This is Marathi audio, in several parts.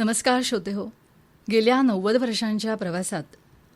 नमस्कार श्रोते हो. गेल्या नव्वद वर्षांच्या प्रवासात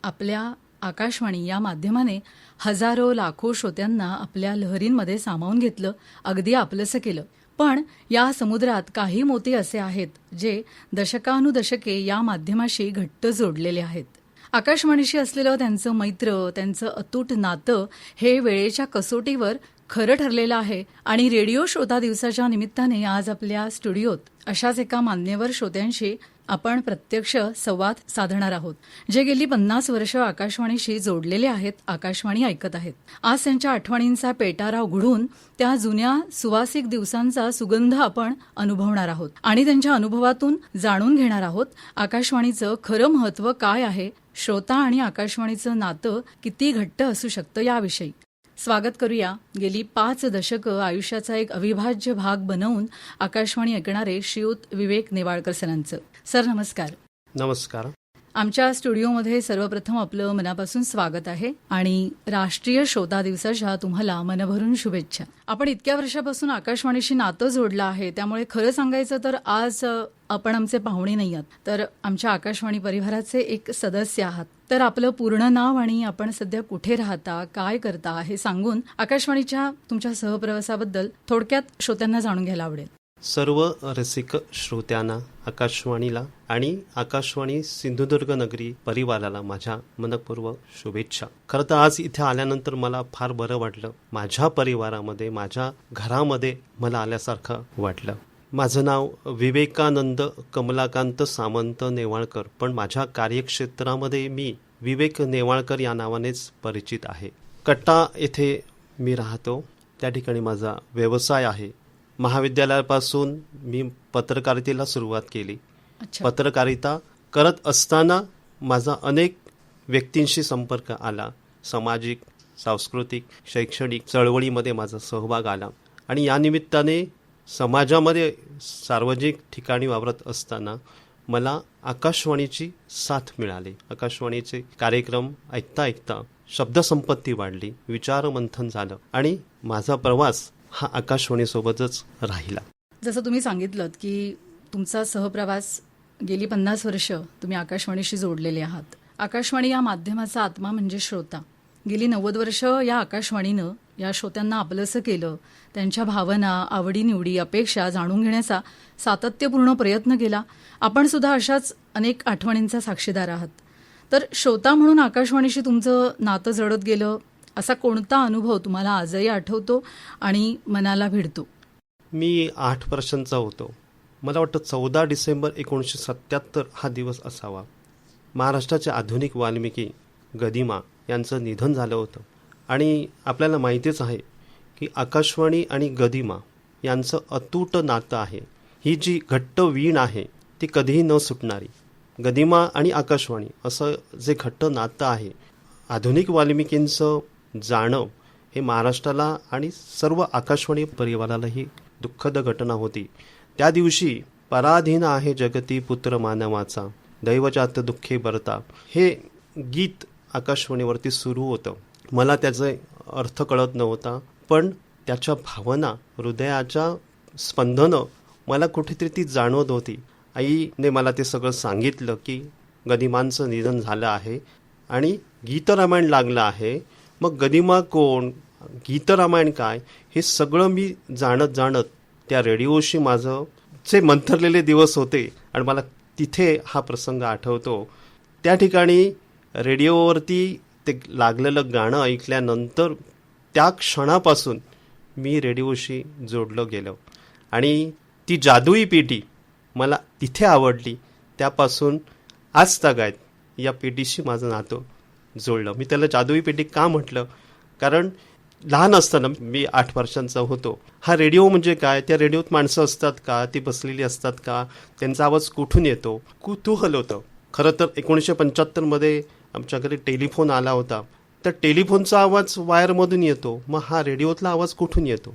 आपल्या आकाशवाणी या माध्यमाने हजारो लाखो श्रोत्यांना आपल्या लहरींमध्ये सामावून घेतलं अगदी आपलंसं केलं. पण या समुद्रात काही मोती असे आहेत जे दशकानुदशके या माध्यमाशी घट्ट जोडलेले आहेत. आकाशवाणीशी असलेलं त्यांचं मैत्र त्यांचं अतूट नातं हे वेळेच्या कसोटीवर खरं ठरलेलं आहे. आणि रेडिओ श्रोता दिवसाच्या निमित्ताने आज आपल्या स्टुडिओत अशाच एका मान्यवर श्रोत्यांशी आपण प्रत्यक्ष संवाद साधणार आहोत जे गेली पन्नास वर्ष आकाशवाणीशी जोडलेले आहेत आकाशवाणी ऐकत आहेत. आज त्यांच्या आठवणींचा पेटारा उघडून त्या जुन्या सुवासिक दिवसांचा सुगंध आपण अनुभवणार आहोत. आणि त्यांच्या अनुभवातून जाणून घेणार आहोत आकाशवाणीचं खरं महत्त्व काय आहे श्रोता आणि आकाशवाणीचं नातं किती घट्ट असू शकतं याविषयी. स्वागत करूया. गेली पाच दशकं आयुष्याचा एक अविभाज्य भाग बनवून आकाशवाणी ऐकणारे श्रीयुत विवेक नेवाळकर सरांचं. सर नमस्कार. नमस्कार. आमच्या स्टुडिओमध्ये सर्वप्रथम आपलं मनापासून स्वागत आहे आणि राष्ट्रीय श्रोता दिवसाच्या तुम्हाला मनभरून शुभेच्छा. आपण इतक्या वर्षापासून आकाशवाणीशी नातं जोडलं आहे त्यामुळे खरं सांगायचं तर आज आपण आमचे पाहुणे नाही आहात तर आमच्या आकाशवाणी परिवाराचे एक सदस्य आहात. तर आपलं पूर्ण नाव आणि आपण सध्या कुठे राहता काय करता हे सांगून आकाशवाणीच्या तुमच्या सहप्रवासाबद्दल थोडक्यात श्रोत्यांना जाणून घ्यायला आवडेल. सर्व रसिक श्रोत्यांना आकाशवाणीला आणि आकाशवाणी सिंधुदुर्ग नगरी परिवाराला माझ्या मनपूर्वक शुभेच्छा. खरं तर आज इथे आल्यानंतर मला फार बरं वाटलं. माझ्या परिवारामध्ये माझ्या घरामध्ये मला आल्यासारखं वाटलं. माझं नाव विवेकानंद कमलाकांत सामंत नेवाळकर पण माझ्या कार्यक्षेत्रामध्ये मी विवेक नेवाळकर या नावानेच परिचित आहे. कट्टा येथे मी राहतो. त्या ठिकाणी माझा व्यवसाय आहे. महाविद्यालयापासून मी पत्रकारितेला सुरुवात केली. पत्रकारिता करत असताना माझा अनेक व्यक्तींशी संपर्क आला. सामाजिक सांस्कृतिक शैक्षणिक चळवळीमध्ये माझा सहभाग आला. आणि या निमित्ताने समाजामध्ये सार्वजनिक ठिकाणी वावरत असताना मला आकाशवाणीची साथ मिळाली. आकाशवाणीचे कार्यक्रम ऐकता ऐकता शब्दसंपत्ती वाढली विचारमंथन झालं आणि माझा प्रवास हा आकाशवाणीसोबतच राहिला. जसं तुम्ही सांगितलं की तुमचा सहप्रवास गेली पन्नास वर्ष तुम्ही आकाशवाणीशी जोडलेले आहात. आकाशवाणी या माध्यमाचा आत्मा म्हणजे श्रोता. गेली नव्वद वर्ष या आकाशवाणीनं या श्रोत्यांना आपलंसं केलं. त्यांच्या भावना आवडीनिवडी अपेक्षा जाणून घेण्याचा सातत्यपूर्ण प्रयत्न केला. आपण सुद्धा अशाच अनेक आठवणींचा साक्षीदार आहात. तर श्रोता म्हणून आकाशवाणीशी तुमचं नातं जडत गेलं असा कोणता अनुभव तुम्हाला आजही आठवतो आणि मनाला भिडतो? मी आठ वर्षांचा होतो. मला वाटतं चौदा डिसेंबर एकोणीसशे सत्याहत्तर हा दिवस असावा. महाराष्ट्राचे आधुनिक वाल्मिकी गदिमा यांचं निधन झालं होतं. आणि आपल्याला माहितीच आहे की आकाशवाणी आणि गदिमा यांचं अतूट नातं आहे. ही जी घट्ट वीण आहे ती कधीही न सुटणारी. गदिमा आणि आकाशवाणी असं जे घट्ट नातं आहे आधुनिक वाल्मिकींचं जाणं हे महाराष्ट्राला आणि सर्व आकाशवाणी परिवाराला ही दुःखद घटना होती. त्या दिवशी पराधीन आहे जगती पुत्र मानवाचा दैवजात दुःखे बरता हे गीत आकाशवाणीवरती सुरू होतं. मला त्याचे अर्थ कळत नव्हता पण त्याच्या भावना हृदयाच्या स्पंदनं मला कुठेतरी ती जाणवत होती. आईने मला ते सगळं सांगितलं की गदिमांचं निधन झालं आहे आणि गीतरामायण लागलं आहे. मग गदिमा कोण? गीतरामायण काय? हे सगळं मी जाणत जाणत त्या रेडिओशी माझं जे मंथरलेले दिवस होते आणि मला तिथे हा प्रसंग आठवतो. त्या ठिकाणी रेडिओवरती ते लागलेलं गाणं ऐकल्यानंतर त्या क्षणापासून मी रेडिओशी जोडलं गेलो. आणि ती जादुई पेटी मला तिथे आवडली त्यापासून आज तगायत या पेटीशी माझं नातं जोडलं. मी त्याला जादुई पेटी का म्हटलं? कारण लहान असताना मी आठ वर्षांचा होतो. हा रेडिओ म्हणजे काय? त्या रेडिओत माणसं असतात का? ती बसलेली असतात का? त्यांचा आवाज कुठून येतो? कुतूहल होतं. खरं तर एकोणीसशे पंच्याहत्तरमध्ये आमच्याकडे टेलिफोन आला होता. तर टेलिफोनचा आवाज वायरमधून येतो. मग हा रेडिओतला आवाज कुठून येतो?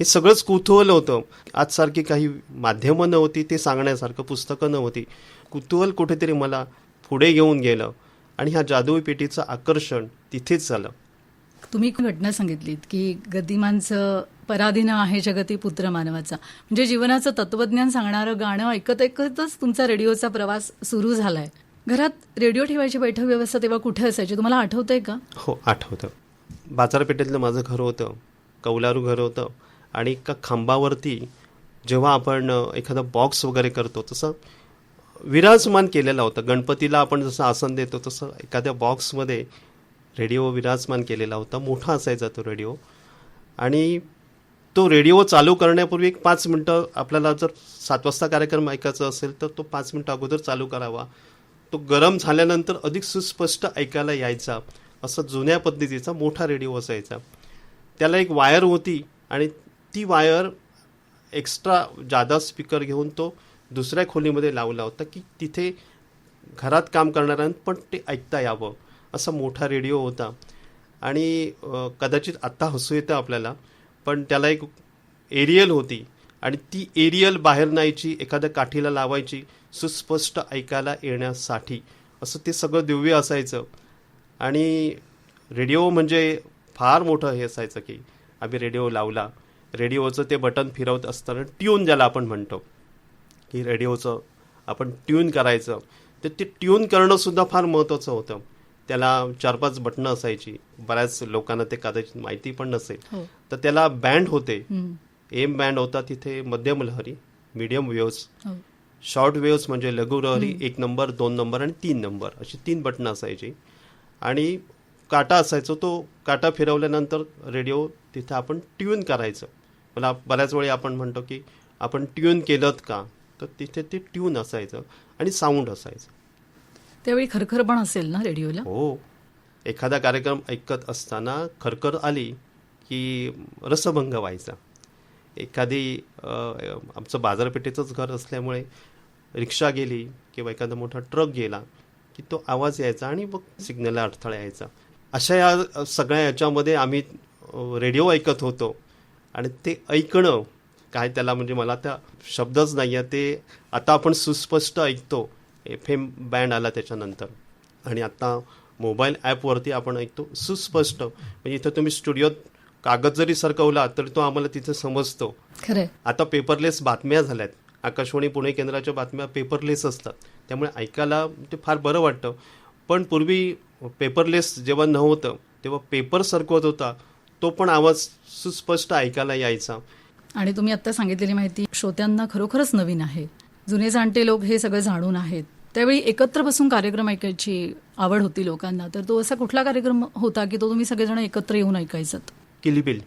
हे सगळंच कुतूहल होतं. आजसारखी काही माध्यमं नव्हती ते सांगण्यासारखं पुस्तकं नव्हती. कुतूहल कुठेतरी मला पुढे घेऊन गेलं आणि ह्या जादुई पेटीचं आकर्षण तिथेच झालं. तुम्ही एक घटना सांगितलीत की गदिमांचं पराधीन आहे जगती पुत्र मानवाचा. म्हणजे जीवनाचं तत्वज्ञान सांगणारं गाणं ऐकत ऐकतच तुमचा रेडिओचा प्रवास सुरू झालाय. घरात रेडिओ ठेवायची बैठक व्यवस्था तेव्हा कुठे असायची? तुम्हाला आठवतंय का? हो आठवतं. बाजारपेठेतलं माझं घर होतं कौलारू घर होतं आणि एका खांबावरती जेव्हा आपण एखादा बॉक्स वगैरे करतो तसं विराजमान केलेला होता. गणपतीला आपण जसं आसन देतो तसं एखाद्या बॉक्समध्ये रेडिओ विराजमान केलेला होता. मोठा असायचा तो रेडिओ. आणि तो रेडिओ चालू करण्यापूर्वी एक पाच मिनटं आपल्याला जर सात वाजता कार्यक्रम ऐकायचा असेल तर तो पाच मिनटं अगोदर चालू करावा. तो गरम झाल्यानंतर अधिक सुस्पष्ट ऐकायला यायचा. असा जुन्या पद्धतीचा मोठा रेडिओ असायचा. त्याला एक वायर होती आणि ती वायर एक्स्ट्रा जादा स्पीकर घेऊन तो दुसऱ्या खोलीमध्ये लावला होता की तिथे घरात काम करणाऱ्यां पण ते ऐकता यावं असा मोठा रेडिओ होता. आणि कदाचित आत्ता हसू येतं आपल्याला पण त्याला एक एरियल होती. आणि ती एरियल बाहेर न्यायची एखाद्या काठीला लावायची सुस्पष्ट ऐकायला येण्यासाठी. असं ते सगळं दिव्य असायचं. आणि रेडिओ म्हणजे फार मोठं हे असायचं की आम्ही रेडिओ लावला. रेडिओचं ते बटन फिरवत असताना ट्यून ज्याला आपण म्हणतो की रेडिओचं आपण ट्यून करायचं. तर ते ट्यून करणं सुद्धा फार महत्त्वाचं होतं. त्याला चार पाच बटणं असायची. बऱ्याच लोकांना ते कदाचित माहिती पण नसेल. हो. तर त्याला बँड होते. एम बँड होता तिथे मध्यम लहरी मीडियम वेव्स शॉर्ट वेव्स म्हणजे लघु लहरी एक नंबर दोन नंबर आणि तीन नंबर अशी तीन बटणं असायची. आणि काटा असायचो तो काटा फिरवल्यानंतर रेडिओ तिथे आपण ट्यून करायचं. मला बऱ्याच वेळी आपण म्हणतो की आपण ट्यून केलं का? तर तिथे ते ट्यून असायचं आणि साऊंड असायचं. त्यावेळी खरखर पण असेल ना रेडिओला हो. एखादा कार्यक्रम ऐकत असताना खरखर आली की रसभंग व्हायचा. एखादी आमचं बाजारपेठेचंच घर असल्यामुळे रिक्षा गेली किंवा एखादा मोठा ट्रक गेला की तो आवाज यायचा आणि मग सिग्नलला अडथळा यायचा. अशा या सगळ्या याच्यामध्ये आम्ही रेडिओ ऐकत होतो आणि ते ऐकणं काय त्याला म्हणजे मला त्या शब्दच नाही आहे ते आता आपण सुस्पष्ट ऐकतो. एफ एम बँड आला त्याच्यानंतर. आणि आता मोबाईल ॲपवरती आपण ऐकतो सुस्पष्ट. म्हणजे इथं तुम्ही स्टुडिओत कागद जरी सरकवला तरी तो आम्हाला तिथे समजतो. खरंय. आता पेपरलेस बातम्या झाल्यात. आकाशवाणी पुणे केंद्राच्या बातम्या पेपरलेस असतात. त्यामुळे ऐकायला ते फार बरं वाटतं. पण पूर्वी पेपरलेस जेव्हा नव्हतं तेव्हा पेपर सरकवत होता तो पण आवाज सुस्पष्ट ऐकायला यायचा. आणि तुम्ही आता सांगितलेली माहिती श्रोत्यांना खरोखरच नवीन आहे. जुने जाणते लोक हे सगळं जाणून आहेत. त्यावेळी एकत्र बसून कार्यक्रम ऐकायची आवड होती लोकांना. तर तो असा कुठला कार्यक्रम होता की तो तुम्ही सगळेजण एकत्र येऊन ऐकायचात? किलिबिल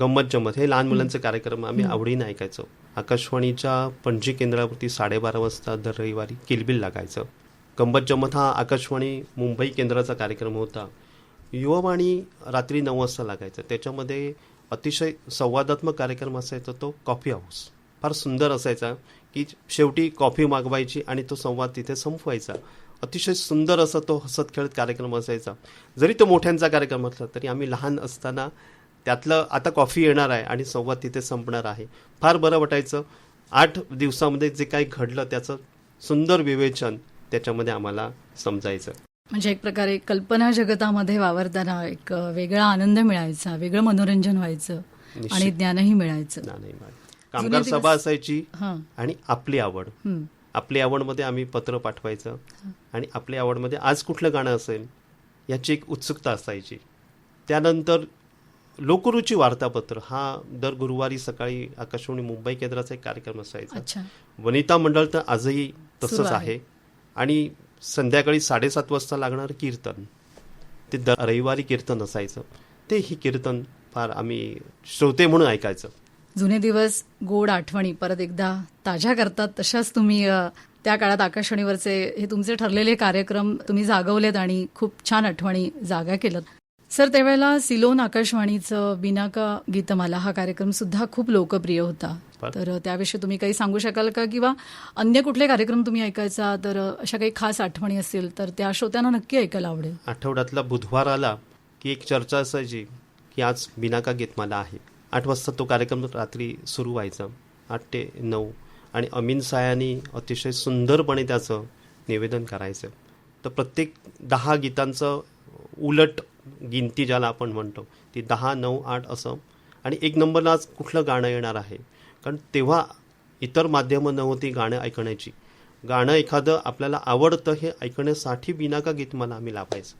गंमत जम्मत हे लहान मुलांचे कार्यक्रम आम्ही आवडीने ऐकायचो. आकाशवाणीच्या पणजी केंद्रावरती साडेबारा वाजता दर रविवारी किलबिल लागायचं. गंमत जम्मत हा आकाशवाणी मुंबई केंद्राचा कार्यक्रम होता. युवावाणी रात्री नऊ वाजता लागायचा. त्याच्यामध्ये अतिशय संवादात्मक कार्यक्रम असायचा तो कॉफी हाऊस. फार सुंदर असायचा की शेवटी कॉफी मागवायची आणि तो संवाद तिथे संपवायचा. अतिशय सुंदर असा तो हसत खेळत कार्यक्रम असायचा. जरी तो मोठ्यांचा कार्यक्रम असला तरी आम्ही लहान असताना त्यातलं आता कॉफी येणार आहे आणि संवाद तिथे संपणार आहे. फार बरं वाटायचं. आठ दिवसामध्ये जे काही घडलं त्याचं सुंदर विवेचन त्याच्यामध्ये आम्हाला समजायचं. म्हणजे एक प्रकारे कल्पना जगतामध्ये वावरताना एक वेगळा आनंद मिळायचा वेगळं मनोरंजन व्हायचं. आणि ज्ञानही मिळायचं. कामगार सभा असायची आणि आपली आवड. आपली आवडमध्ये आम्ही पत्र पाठवायचं आणि आपली आवडमध्ये आज कुठलं गाणं असेल याची एक उत्सुकता असायची. त्यानंतर लोकरुची वार्तापत्र. हा दर गुरुवारी सकाळी आकाशवाणी मुंबई केंद्राचा एक कार्यक्रम असायचा. वनिता मंडळ तर आजही तसंच आहे. आणि संध्याकाळी साडेसात वाजता लागणारं कीर्तन. ते दर रविवारी कीर्तन असायचं. ते ही कीर्तन फार आम्ही श्रोते म्हणून ऐकायचं. जुने दिवस गोड आठवणी परत एकदा ताज्या करतात तशाच तुम्ही त्या काळात आकाशवाणीवरचे हे तुमचे ठरलेले कार्यक्रम तुम्ही जागवलेत आणि खूप छान आठवणी जागा केलं सर त्यावेळेला सिलोन आकाशवाणीचं बिनाका गीतमाला हा कार्यक्रम सुद्धा खूप लोकप्रिय होता. तर त्याविषयी तुम्ही काही सांगू शकाल का? किंवा अन्य कुठले कार्यक्रम तुम्ही ऐकायचा? तर अशा काही खास आठवणी असतील तर त्या श्रोत्यांना नक्की ऐकायला आवडेल. आठवड्यातला बुधवार आला की एक चर्चा असायची की आज बिनाका गीतमाला आहे. आठ वाजता तो कार्यक्रम रात्री सुरू व्हायचा. आठ ते नऊ. आणि अमीन सायानी अतिशय सुंदरपणे त्याचं निवेदन करायचं. तर प्रत्येक दहा गीतांचं उलट गिनती ज्याला आपण म्हणतो. ती दहा नऊ आठ असं. आणि एक नंबरला आज कुठलं गाणं येणार आहे? कारण तेव्हा इतर माध्यमं नव्हती गाणं ऐकण्याची. गाणं एखादं आपल्याला आवडतं हे ऐकण्यासाठी बिनाका गीत मला आम्ही लावायचं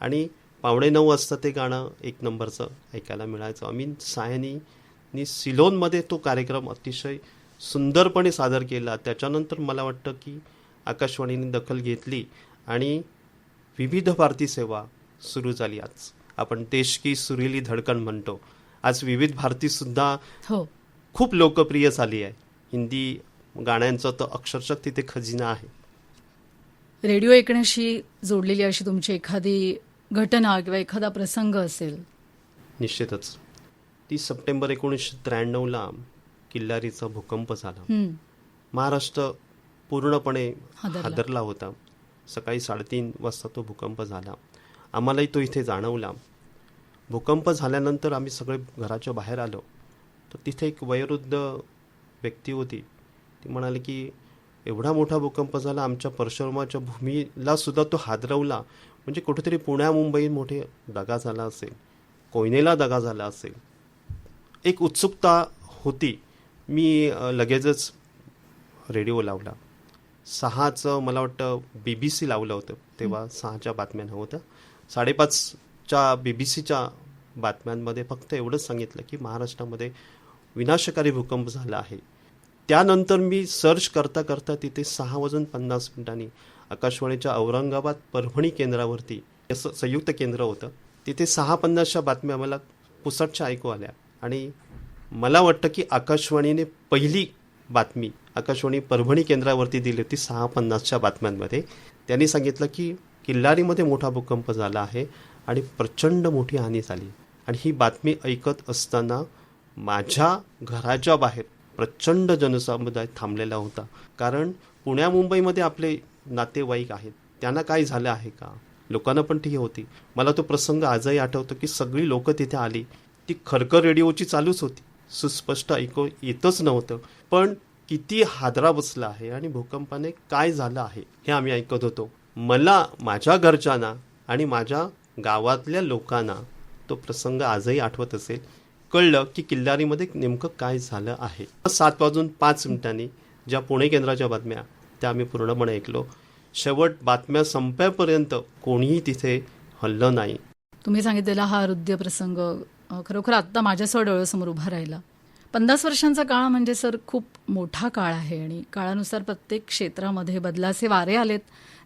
आणि पावणे नऊ वाजता ते गाणं एक नंबरचं ऐकायला मिळायचं. अमीन सायनीनी सिलोनमध्ये तो कार्यक्रम अतिशय सुंदरपणे सादर केला. त्याच्यानंतर मला वाटतं की आकाशवाणीने दखल घेतली. आणि विविध भारती सेवा सुरू झाली आज. आपण देश की सुरीली धडकण म्हणतो. आज विविध भारतीसुद्धा हो. खूप लोकप्रिय झाली आहे. हिंदी गाण्यांचं तर अक्षरशः तिथे खजिना आहे. रेडिओ ऐकण्याशी जोडलेली अशी तुमची एखादी घटना किंवा एखादा प्रसंग असेल? निश्चितच. तीस सप्टेंबर एकोणीसशे त्र्याण्णवला किल्लारीचा भूकंप झाला. महाराष्ट्र पूर्णपणे हादरला. हादरला होता. सकाळी साडेतीन वाजता तो भूकंप झाला. आम्हालाही तो इथे जाणवला. भूकंप झाल्यानंतर आम्ही सगळे घराच्या बाहेर आलो. तर तिथे एक वयोवृद्ध व्यक्ती होती. ती म्हणाली की एवढा मोठा भूकंप झाला आमच्या परशुरामाच्या भूमीला सुद्धा तो हादरवला. म्हणजे कुठेतरी पुण्या मुंबई मोठे दगा झाला असेल. कोयनेला दगा झाला असेल. एक उत्सुकता होती. मी लगेचच रेडिओ लावला. सहाचं मला वाटतं बी बी सी लावलं होतं. तेव्हा सहाच्या बातम्या नव्हत्या साडेपाचच्या बी बी सीच्या बातम्यांमध्ये फक्त एवढंच सांगितलं की महाराष्ट्रामध्ये विनाशकारी भूकंप झाला आहे. त्यानंतर मी सर्च करता करता तिथे सहा वाजून पन्नास मिनिटांनी आकाशवाणीच्या औरंगाबाद परभणी केंद्रावरती असं संयुक्त केंद्र होतं तिथे सहा पन्नासच्या बातम्या मला पुसटच्या ऐकू आल्या. आणि मला वाटतं की आकाशवाणीने पहिली बातमी आकाशवाणी परभणी केंद्रावरती दिली होती सहा पन्नासच्या बातम्यांमध्ये. त्यांनी सांगितलं की किल्लारीमध्ये मोठा भूकंप झाला आहे आणि प्रचंड मोठी हानी झाली. आणि ही बातमी ऐकत असताना माझ्या घराच्या बाहेर प्रचंड जनसमुदाय थांबलेला होता. कारण पुण्या मुंबईमध्ये आपले नातेवाईक आहेत. त्यांना काय झालं आहे का? लोकांना पण ती होती. मला तो प्रसंग आजही आठवतो की सगळी लोक तिथे आली. ती खरखर रेडिओची चालूच होती. सुस्पष्ट ऐकू येतच नव्हतं. पण किती हादरा बसला आहे आणि भूकंपाने काय झालं आहे हे आम्ही ऐकत होतो. मला माझ्या घरच्यांना आणि माझ्या गावातल्या लोकांना तो प्रसंग आजही आठवत असेल. कळलं की किल्लारीमध्ये नेमकं काय झालं आहे. सात वाजून पाच मिनिटांनी ज्या पुणे केंद्राच्या बातम्या त्या आम्ही पूर्णपणे ऐकलो. शेवट बातम्या संपेपर्यंत कोणीही तिथे हल्लं नाही. तुम्ही सांगितलेला हा हृदय प्रसंग खरोखर आत्ता माझ्यासह डोळ्यासमोर उभा राहिला. पन्नास वर्षांचा काळ म्हणजे सर खूप मोठा काळ आहे. आणि काळानुसार प्रत्येक क्षेत्रामध्ये बदलाचे वारे आलेत.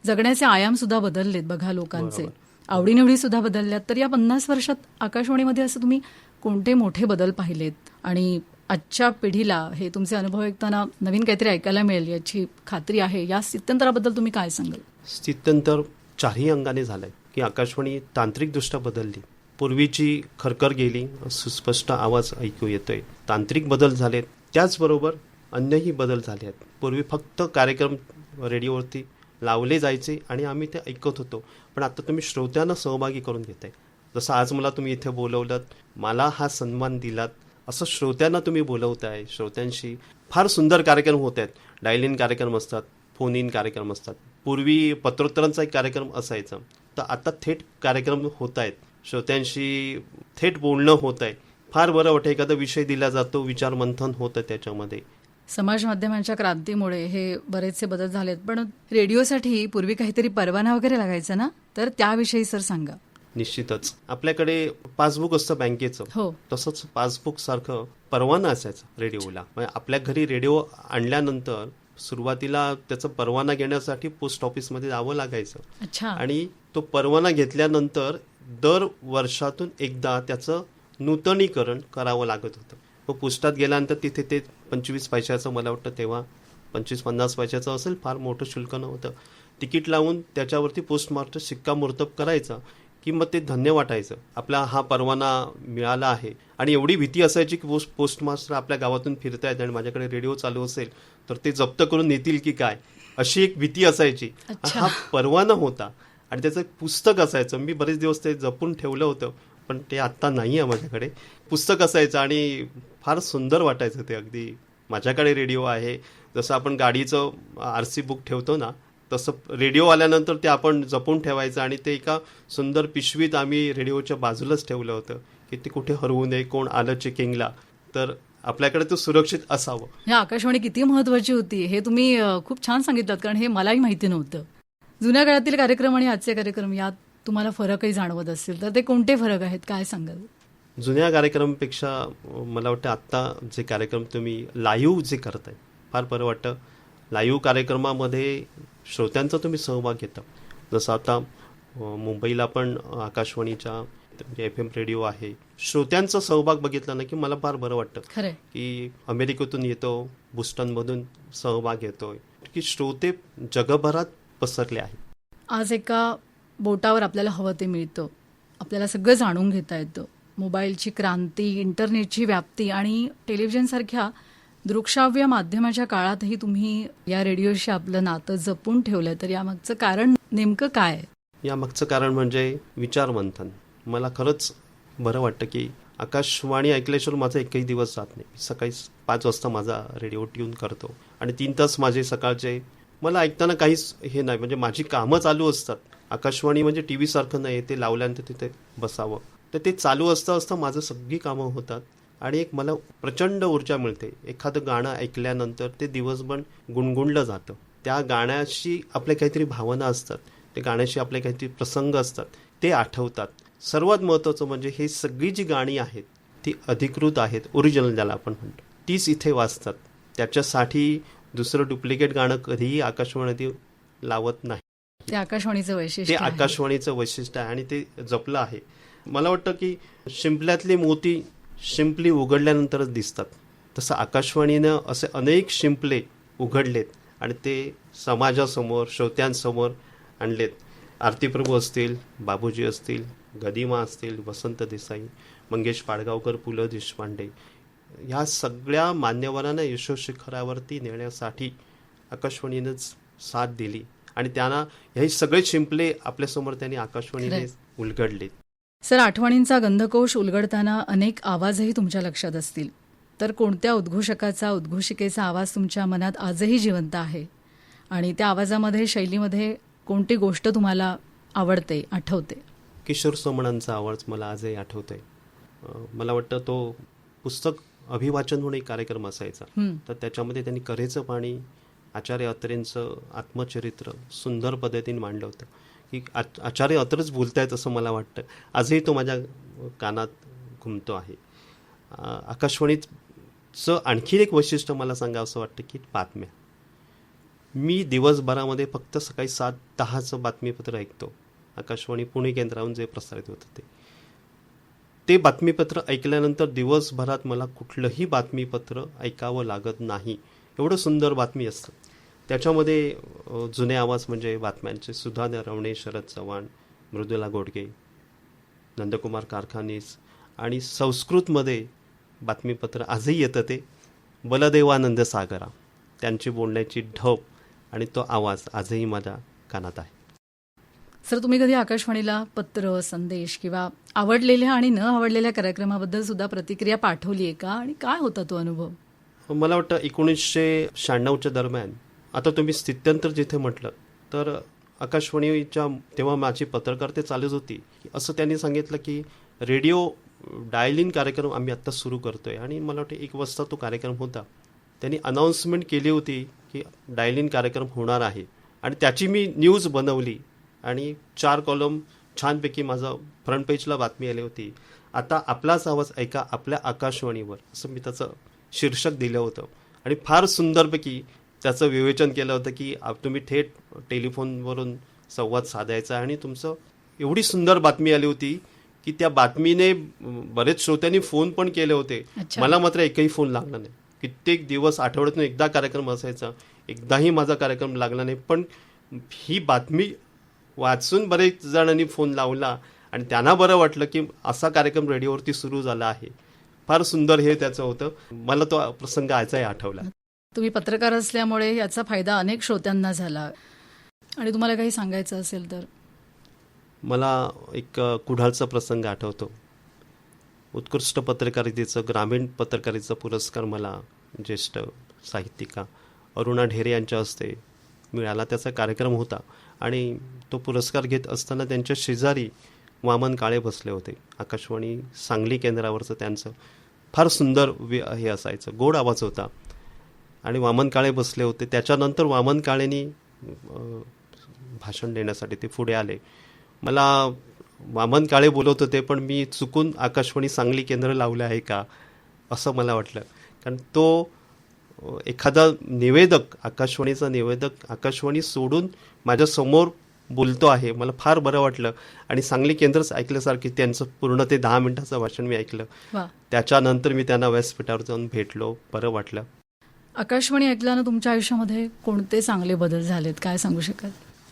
जगण्याचे आयाम सुद्धा बदललेत बघा लोकांचे. आवडीनिवडी सुद्धा बदलल्यात. तर या पन्नास वर्षात आकाशवाणीमध्ये असं तुम्ही कोणते मोठे बदल पाहिलेत? आणि आजच्या पिढीला हे तुमचे अनुभव ऐकताना नवीन काहीतरी ऐकायला मिळेल याची खात्री आहे. या स्थित्यंतराबद्दल तुम्ही काय सांगाल? स्थित्यंतर चारही अंगाने झालंय की आकाशवाणी तांत्रिकदृष्ट्या बदलली. पूर्वीची खरखर गेली सुस्पष्ट आवाज ऐकू येतोय. तांत्रिक बदल झालेत. त्याचबरोबर अन्यही बदल झाले आहेत पूर्वी फक्त कार्यक्रम रेडिओवरती लावले जायचे आणि आम्ही ते ऐकत होतो. पण आता तुम्ही श्रोत्यांना सहभागी करून घेताय. जसं आज मला तुम्ही इथे बोलवलं मला हा सन्मान दिलात असं श्रोत्यांना तुम्ही बोलवताय. श्रोत्यांशी फार सुंदर कार्यक्रम होत आहेत. डायल इन कार्यक्रम असतात फोन इन कार्यक्रम असतात. पूर्वी पत्रोत्तरांचा एक कार्यक्रम असायचा. तर आता थेट कार्यक्रम होत आहेत. श्रोत्यांशी थेट बोलणं होत आहे. फार बरं वाटतं एखादा विषय दिला जातो विचार मंथन होतं त्याच्यामध्ये. समाज माध्यमांच्या क्रांतीमुळे हे बरेचसे बदल झालेत. पण रेडिओसाठी पूर्वी काहीतरी परवाना वगैरे लागायचा ना? तर त्याविषयी सर सांगा. निश्चितच. आपल्याकडे पासबुक असतं बँकेचं. हो. तसंच पासबुक सारखं परवाना असायचा रेडिओला. म्हणजे आपल्या घरी रेडिओ आणल्यानंतर सुरुवातीला त्याचा परवाना घेण्यासाठी पोस्ट ऑफिसमध्ये जावं लागायचं. अच्छा. आणि तो परवाना घेतल्यानंतर दर वर्षातून एकदा त्याचं नूतनीकरण करावं लागत होतं. मग पोस्टात गेल्यानंतर तिथे ते पंचवीस पैशाचं मला वाटतं तेव्हा पंचवीस पन्नास पैशाचं असेल फार मोठं शुल्क नव्हतं तिकीट लावून त्याच्यावरती पोस्टमास्टर शिक्कामोर्तब करायचा की मग ते धन्य वाटायचं. आपला हा परवाना मिळाला आहे. आणि एवढी भीती असायची की पोस्ट पोस्टमास्टर आपल्या गावातून फिरतायत आणि माझ्याकडे रेडिओ चालू असेल तर ते जप्त करून नेतील की काय? अशी एक भीती असायची. हा परवाना होता. आणि त्याचं एक पुस्तक असायचं. मी बरेच दिवस ते जपून ठेवलं होतं. पण ते आत्ता नाही आहे माझ्याकडे. पुस्तक असायचं आणि फार सुंदर वाटायचं ते अगदी. माझ्याकडे रेडिओ आहे. जसं आपण गाडीचं आर सी बुक ठेवतो ना तसं रेडिओ आल्यानंतर ते आपण जपून ठेवायचं आणि ते एका सुंदर पिशवीत आम्ही रेडिओच्या बाजूलाच ठेवलं होतं की ते कुठे हरवू नये कोण आलं चेकिंगला. तर आपल्याकडे तो सुरक्षित असावं. या आकाशवाणी किती महत्वाची होती हे तुम्ही खूप छान सांगितलं कारण हे मलाही माहिती नव्हतं. जुन्या काळातील कार्यक्रम आणि आजचे कार्यक्रम यात तुम्हाला फरकही जाणवत असेल. तर ते कोणते फरक आहेत? काय सांगाल? जुन्या कार्यक्रमापेक्षा मला वाटतं आत्ता जे कार्यक्रम तुम्ही लाईव्ह जे करताय फार बरं वाटतं. लाईव्ह कार्यक्रमामध्ये श्रोत्यांचा तुम्ही सहभाग घेता. जसं आता मुंबईला पण आकाशवाणीच्या एफ एम रेडिओ आहे. श्रोत्यांचा सहभाग बघितला ना की मला फार बरं वाटतं. की अमेरिकेतून येतो बुस्टनमधून सहभाग घेतोय. की श्रोते जगभरात पसरले आहेत. आज एका बोटावर आपल्याला हवं ते मिळतं. आपल्याला सगळं जाणून घेता येतं. मोबाईलची क्रांती इंटरनेटची व्याप्ती आणि टेलिव्हिजनसारख्या दृकश्राव्य माध्यमाच्या काळातही तुम्ही या रेडिओशी आपलं नातं जपून ठेवलं तर यामागचं कारण नेमकं काय? आहे? यामागचं कारण म्हणजे विचारमंथन. मला खरंच बरं वाटतं की आकाशवाणी ऐकल्याशिवाय माझा एकही दिवस जात नाही. सकाळी पाच वाजता माझा रेडिओ ट्यून करतो आणि तीन तास माझे सकाळचे मला ऐकताना काहीच हे नाही. म्हणजे माझी कामं चालू असतात. आकाशवाणी म्हणजे टी व्हीसारखं नाही ते लावल्यानंतर तिथे बसावं. तर ते चालू असता असता माझं सगळी कामं होतात. आणि एक मला प्रचंड ऊर्जा मिळते. एखादं गाणं ऐकल्यानंतर ते दिवसभर गुणगुणलं जातं. त्या गाण्याशी आपल्या काहीतरी भावना असतात. त्या गाण्याशी आपले काहीतरी प्रसंग असतात. ते आठवतात. सर्वात महत्त्वाचं म्हणजे हे सगळी जी गाणी आहेत ती अधिकृत आहेत. ओरिजिनल ज्याला आपण म्हणतो. तीच इथे वाचतात. त्याच्यासाठी दुसरं डुप्लिकेट गाणं कधीही आकाशवाणी लावत नाही. ते आकाशवाणीचं ते वैशिष्ट्य. आकाशवाणीचं वैशिष्ट्य आहे आणि ते जपलं आहे. मला वाटतं की शिंपल्यातले मोती शिंपली उघडल्यानंतरच दिसतात. तसं आकाशवाणीनं असे अनेक शिंपले उघडलेत आणि ते समाजासमोर श्रोत्यांसमोर आणलेत. आरतीप्रभू असतील बाबूजी असतील गदिमा असतील वसंत देसाई मंगेश पाडगावकर पु ल देशपांडे ह्या सगळ्या मान्यवरांना यशोशिखरावरती नेण्यासाठी आकाशवाणीनंच साथ दिली. आणि त्यांना हे सगळे शिंपले आपल्यासमोर त्यांनी आकाशवाणीने खरंय. सर आठवणींचा गंधकोश उलगडताना अनेक आवाजही तुमच्या लक्षात असतील. तर कोणत्या उद्घोषकाचा उद्घोषिकेचा आवाज तुमच्या मनात आजही जिवंत आहे? आणि त्या आवाजामध्ये शैलीमध्ये कोणती गोष्ट तुम्हाला आवडते आठवते? किशोर सोमणांचा आवाज मला आजही आठवतोय. मला वाटतं तो पुस्तक अभिवाचन म्हणून एक कार्यक्रम असायचा. तर त्याच्यामध्ये त्यांनी करेचं पाणी आचार्य अत्रेंचं आत्मचरित्र सुंदर पद्धतीने मांडलं होतं. की आचार्य आचार्य बोलत बोलतायत असं मला वाटतं. आजही तो माझ्या कानात घुमतो आहे. आकाशवाणीचं आणखीन एक वैशिष्ट्य मला सांगा असं वाटतं की बातम्या. मी दिवसभरामध्ये फक्त सकाळी सात दहाचं बातमीपत्र ऐकतो. आकाशवाणी पुणे केंद्रावरून जे प्रसारित होतं ते. ते बातमीपत्र ऐकल्यानंतर दिवसभरात मला कुठलंही बातमीपत्र ऐकावं लागत नाही. एवढं सुंदर बातमी असतं. त्याच्यामध्ये जुने आवाज म्हणजे बातम्यांचे सुधा नरवणे शरद चव्हाण मृदुला गोडगे नंदकुमार कारखानीस आणि संस्कृतमध्ये बातमीपत्र आजही येतं ते बलदेवानंद सागरा. त्यांची बोलण्याची ढब आणि तो आवाज आजही माझ्या कानात आहे. सर तुम्ही कधी आकाशवाणीला पत्र संदेश किंवा आवडलेल्या आणि न आवडलेल्या कार्यक्रमाबद्दल सुद्धा प्रतिक्रिया पाठवली आहे का? आणि काय होता तो अनुभव? मला वाटतं एकोणीसशे शहाण्णवच्या दरम्यान आता तुम्ही स्थित्यंतर जिथे म्हटलं तर आकाशवाणीच्या तेव्हा माझी पत्रकारते चालूच होती. असं त्यांनी सांगितलं की रेडिओ डायलिन कार्यक्रम आम्ही आत्ता सुरू करतो आहे आणि मला वाटतं एक वाजता तो कार्यक्रम होता. त्यांनी अनाऊन्समेंट केली होती की डायलिन कार्यक्रम होणार आहे. आणि त्याची मी न्यूज बनवली. आणि चार कॉलम छानपैकी माझं फ्रंट पेजला बातमी आली होती. आता आपलाच आवाज ऐका आपल्या आकाशवाणीवर असं मी त्याचं शीर्षक दिलं होतं. आणि फार सुंदरपैकी त्याचं विवेचन केलं होतं की तुम्ही थेट टेलिफोनवरून संवाद साधायचा आणि तुमचं एवढी सुंदर बातमी आली होती की त्या बातमीने बरेच श्रोत्यांनी फोन पण केले होते. मला मात्र एकही फोन लागला नाही. कित्येक दिवस आठवड्यातून एकदा कार्यक्रम असायचा एकदाही माझा कार्यक्रम लागला नाही. पण ही बातमी वाचून बरेच जणांनी फोन लावला आणि त्यांना बरं वाटलं की असा कार्यक्रम रेडिओवरती सुरू झाला आहे. फार सुंदर हे त्याचं होतं. मला तो प्रसंग आजही आठवला. तुम्ही पत्रकार असल्यामुळे याचा फायदा अनेक श्रोत्यांना झाला. आणि तुम्हाला काही सांगायचं असेल तर? मला एक कुढालचा प्रसंग आठवतो. उत्कृष्ट पत्रकारितेचं ग्रामीण पत्रकारितेचा पुरस्कार मला ज्येष्ठ साहित्यिका अरुणा ढेरे यांच्या हस्ते मिळाला. त्याचा कार्यक्रम होता आणि तो पुरस्कार घेत असताना त्यांच्या शेजारी वामन काळे बसले होते. आकाशवाणी सांगली केंद्रावरचं त्यांचं फार सुंदर हे असायचं. गोड आवाज होता. आणि वामन काळे बसले होते. त्याच्यानंतर वामन काळेनी भाषण देण्यासाठी ते पुढे आले. मला वामन काळे बोलत होते पण मी चुकून आकाशवाणी सांगली केंद्र लावलं आहे का असं मला वाटलं. कारण तो एखादा निवेदक आकाशवाणीचा निवेदक आकाशवाणी सोडून माझ्यासमोर बोलतो आहे मला फार बरं वाटलं. आणि सांगली केंद्रच ऐकल्यासारखी त्यांचं पूर्ण ते दहा मिनिटाचं भाषण मी ऐकलं. त्याच्यानंतर मी त्यांना व्यासपीठावर जाऊन भेटलो बरं वाटलं. आकाशवाणी ऐकल्यानं तुमच्या आयुष्यामध्ये कोणते चांगले बदल झालेत? काय सांगू शकाल?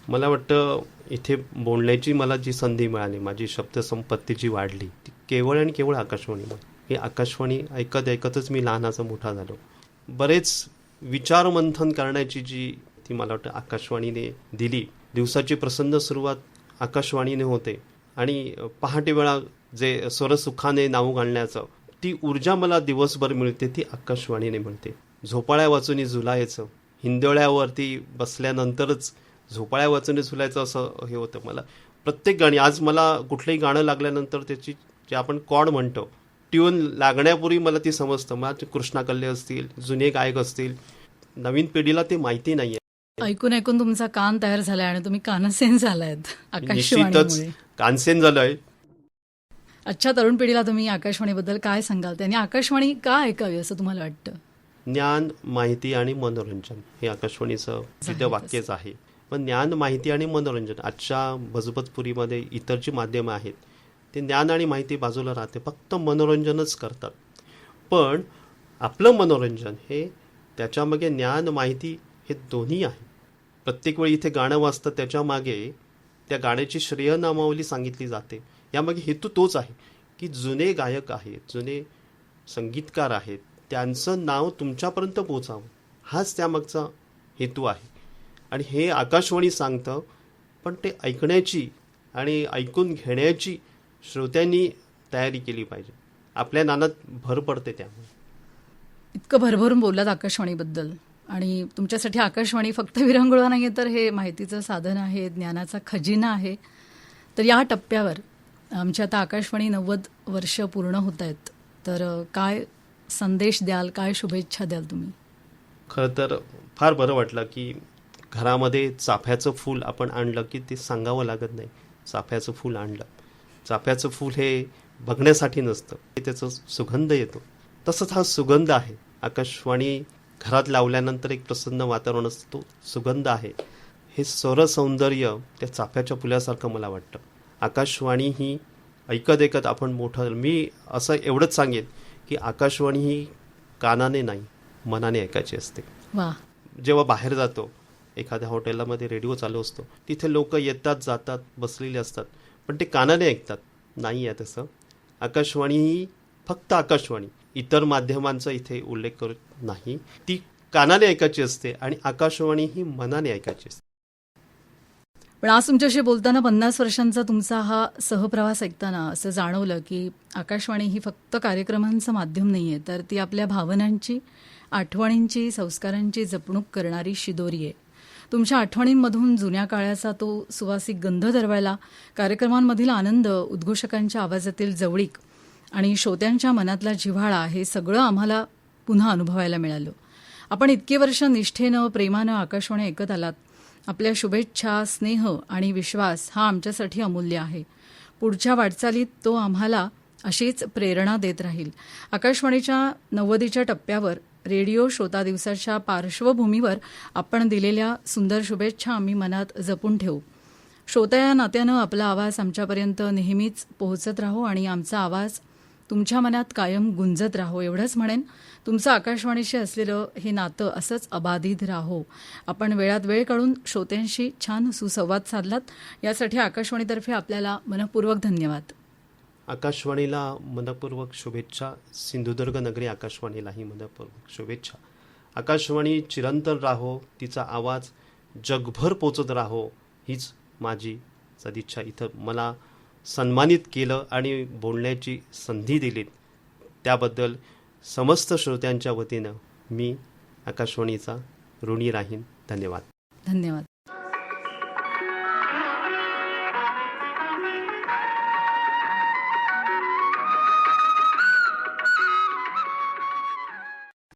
मला वाटतं इथे बोलण्याची मला जी संधी मिळाली माझी शब्दसंपत्ती जी वाढली ती केवळ आणि केवळ आकाशवाणीमुळे. हे आकाशवाणी ऐकत ऐकतच मी लहानाचा मोठा झालो. बरेच विचारमंथन करण्याची जी ती मला वाटतं आकाशवाणीने दिली. दिवसाची प्रसन्न सुरुवात आकाशवाणीने होते. आणि पहाटे वेळा जे स्वरसुखाने नाव घालण्याचं ती ऊर्जा मला दिवसभर मिळते ती आकाशवाणीने मिळते. झोपाळ्या वाचून झुलायचं. हिंदोळ्यावरती बसल्यानंतरच झोपाळ्या वाचून झुलायचं असं हे होतं मला. प्रत्येक गाणी आज मला कुठलंही गाणं लागल्यानंतर त्याची जे आपण कॉड म्हणतो ट्यून लागण्यापूर्वी मला ती समजतं. मला कृष्णा कल्ले असतील जुने गायक असतील नवीन पिढीला ते माहिती नाही ऐकून ऐकून तुमचा कान तयार झालाय आणि तुम्ही कानसेन झालायत निश्चितच कानसेन झालंय. अच्छा तरुण पिढीला तुम्ही आकाशवाणीबद्दल काय सांगाल? त्यांनी आकाशवाणी का ऐकावी असं तुम्हाला वाटतं? ज्ञान माहिती आणि मनोरंजन हे आकाशवाणीचं सिद्ध वाक्यच आहे. पण ज्ञान माहिती आणि मनोरंजन आजच्या भजबतपुरीमध्ये इतर जी माध्यमं आहेत. ते ज्ञान आणि माहिती बाजूला राहते फक्त मनोरंजनच करतात. पण आपलं मनोरंजन हे त्याच्यामागे ज्ञान माहिती हे दोन्ही आहे. प्रत्येक वेळी इथे गाणं वाजतं त्याच्यामागे त्या गाण्याची श्रेयनामावली सांगितली जाते. यामागे हेतू तोच आहे की जुने गायक आहेत जुने संगीतकार आहेत त्यांचं नाव तुमच्यापर्यंत पोचावं हाच त्यामागचा हेतू आहे. आणि हे आकाशवाणी सांगतं पण ते ऐकण्याची आणि ऐकून घेण्याची श्रोत्यांनी तयारी केली पाहिजे. आपल्या नानात भर पडते त्यामुळे. इतकं भरभरून बोललात आकाशवाणीबद्दल. आणि तुमच्यासाठी आकाशवाणी फक्त विरंगुळा नाही तर हे माहितीचं साधन आहे ज्ञानाचा खजिना आहे. तर या टप्प्यावर आमची आता आकाशवाणी नव्वद वर्ष पूर्ण होत आहेत. तर काय संदेश द्याल काय शुभेच्छा द्याल तुम्ही? खरं तर फार बरं वाटलं की घरामध्ये चाफ्याचं फूल आपण आणलं की ते सांगावं लागत नाही. चाफ्याचं फूल आणलं. चाफ्याचं फूल हे बघण्यासाठी नसतं. ते त्याचं सुगंध येतो. तसंच हा सुगंध आहे. आकाशवाणी घरात लावल्यानंतर एक प्रसन्न वातावरण असतं. तो सुगंध आहे. हे स्वर सौंदर्य त्या चाफ्याच्या फुलासारखं मला वाटतं. आकाशवाणी ही ऐकत ऐकत आपण मोठं मी असं एवढंच सांगेन की आकाशवाणी ही कानाने नाही मनाने ऐकायची असते. जेव्हा बाहेर जातो एखाद्या हॉटेलमध्ये रेडिओ चालू असतो तिथे लोक येतात जातात बसलेले असतात पण ते कानाने ऐकतात. नाही आहे तसं. आकाशवाणी ही फक्त आकाशवाणी इतर माध्यमांचा इथे उल्लेख करत नाही. ती कानाने ऐकायची असते आणि आकाशवाणी ही मनाने ऐकायची असते. पण आज तुमच्याशी बोलताना पन्नास वर्षांचा तुमचा हा सहप्रवास ऐकताना असं जाणवलं की आकाशवाणी ही फक्त कार्यक्रमांचं माध्यम नाही आहे तर ती आपल्या भावनांची आठवणींची संस्कारांची जपणूक करणारी शिदोरी आहे. तुमच्या आठवणींमधून जुन्या काळाचा तो सुवासिक गंध दरवळला कार्यक्रमांमधील आनंद उद्घोषकांच्या आवाजातील जवळीक आणि श्रोत्यांच्या मनातला जिव्हाळा हे सगळं आम्हाला पुन्हा अनुभवायला मिळालं. आपण इतकी वर्ष निष्ठेनं प्रेमानं आकाशवाणी ऐकत आलात आपल्या शुभेच्छा स्नेह आणि विश्वास हा आमच्यासाठी अमूल्य आहे. पुढच्या वाटचालीत तो आम्हाला अशीच प्रेरणा देत राहील. आकाशवाणीच्या नव्वदीच्या टप्प्यावर रेडिओ श्रोता दिवसाच्या पार्श्वभूमीवर आपण दिलेल्या सुंदर शुभेच्छा आम्ही मनात जपून ठेवू. श्रोता या नात्यानं आपला आवाज आमच्यापर्यंत नेहमीच पोहोचत राहू आणि आमचा आवाज तुमच्या मनात कायम गुंजत राहो एवढंच म्हणेन. तुमचं आकाशवाणीशी असलेलं हे नातं असंच अबाधित राहो. आपण वेळात वेळ काढून श्रोत्यांशी छान सुसंवाद साधलात. यासाठी आकाशवाणीतर्फे आपल्याला मनपूर्वक धन्यवाद. आकाशवाणीला मनपूर्वक शुभेच्छा. सिंधुदुर्ग नगरी आकाशवाणीलाही मनपूर्वक शुभेच्छा. आकाशवाणी चिरंतर राहो तिचा आवाज जगभर पोचत राहो हीच माझी सदिच्छा. इथं मला सन्मानित केलं आणि बोलण्याची संधी दिलीत. त्याबद्दल समस्त श्रोत्यांच्या वतीनं मी आकाशवाणीचा ऋणी राहीन. धन्यवाद. धन्यवाद.